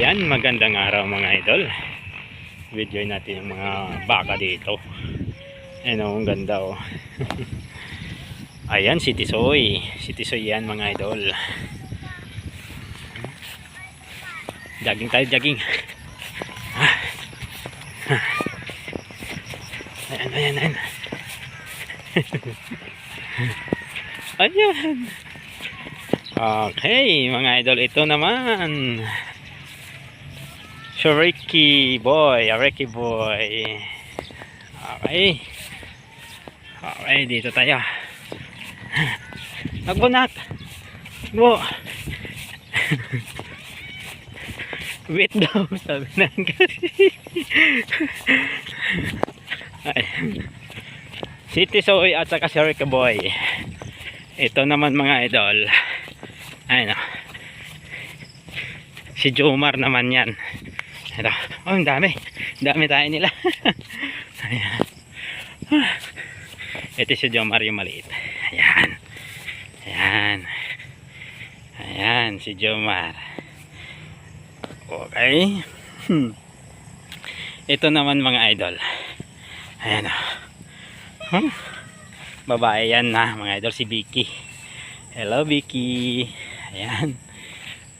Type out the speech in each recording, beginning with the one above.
Ayan, magandang araw mga idol. Video natin yung mga baka dito. Ayan o, ang ganda o. Ayan, si Tisoy. Si Tisoy yan mga idol. Jogging tayo, jogging. Ah. Ayan, ayan, ayan. ayan. Okay, mga idol, ito naman. So, Ricky boy, Ricky boy. Okay. Okay, dito tayo. Nagbunat. Bo. Wait daw, sabi ng kasi. City Soy at saka si Ricky boy. Ito naman mga idol. Ayun o. Si Jomar naman yan. Ito. Oh, ang dami. Ang dami tayo nila. Ayan. Ito si Jomar yung maliit. Ayan. Ayan. Ayan si Jomar. Okay. Hmm. Ito naman mga idol. Ayan o. Hmm. Babae yan na mga idol si Vicky. Hello Vicky. Ayan.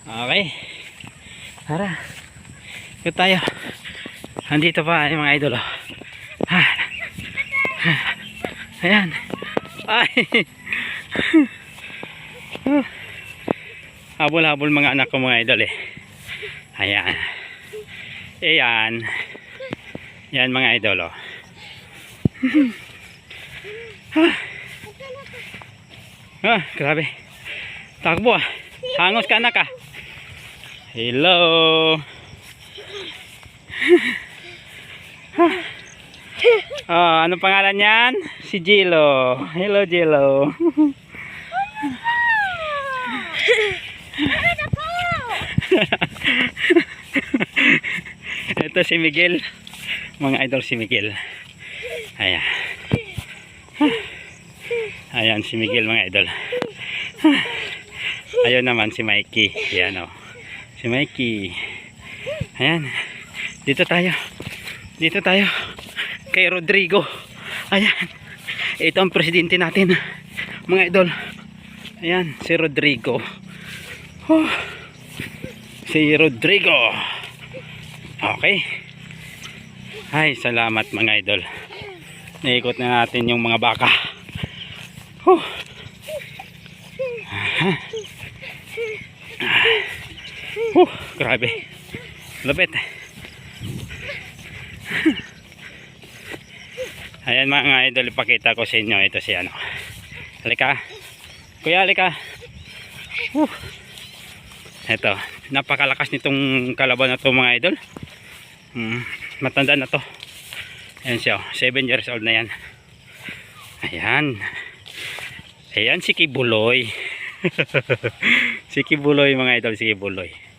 Okay. Tara. Ito tayo. Andito pa yung mga idol. Oh. Ha. Ha. Ayan. Ay. Habol-habol mga anak ko mga idol eh. Ayan. Ayan. Yan mga idol oh. Ah, grabe. Takbo ah. Hangos ka anak ah. Hello. Ah, ano pangalan niyan? Si Jilo. Hello Jilo. Ito si Miguel. Mga idol si Miguel. Ayan. Ayan si Miguel mga idol. Ayun naman si Mikey. Ayan o. Si Mikey. Ayan. Dito tayo. Dito tayo. Kay Rodrigo. Ayan. Ito ang presidente natin. Mga idol. Ayan. Si Rodrigo. Oh. Si Rodrigo. Okay. Ay, salamat mga idol. Naikot na natin yung mga baka. Huh. Huh, grabe. Lupit. Ayan mga idol, ipakita ko sa inyo. Ito si ano. Halika. Kuya, halika. Huh. Ito. Napakalakas nitong kalaban na to mga idol. Hmm, matanda na to. Ayan siya. 7 years old na yan. Ayan. Ayan si Kibuloy. si Kibuloy mga idol, si Kibuloy.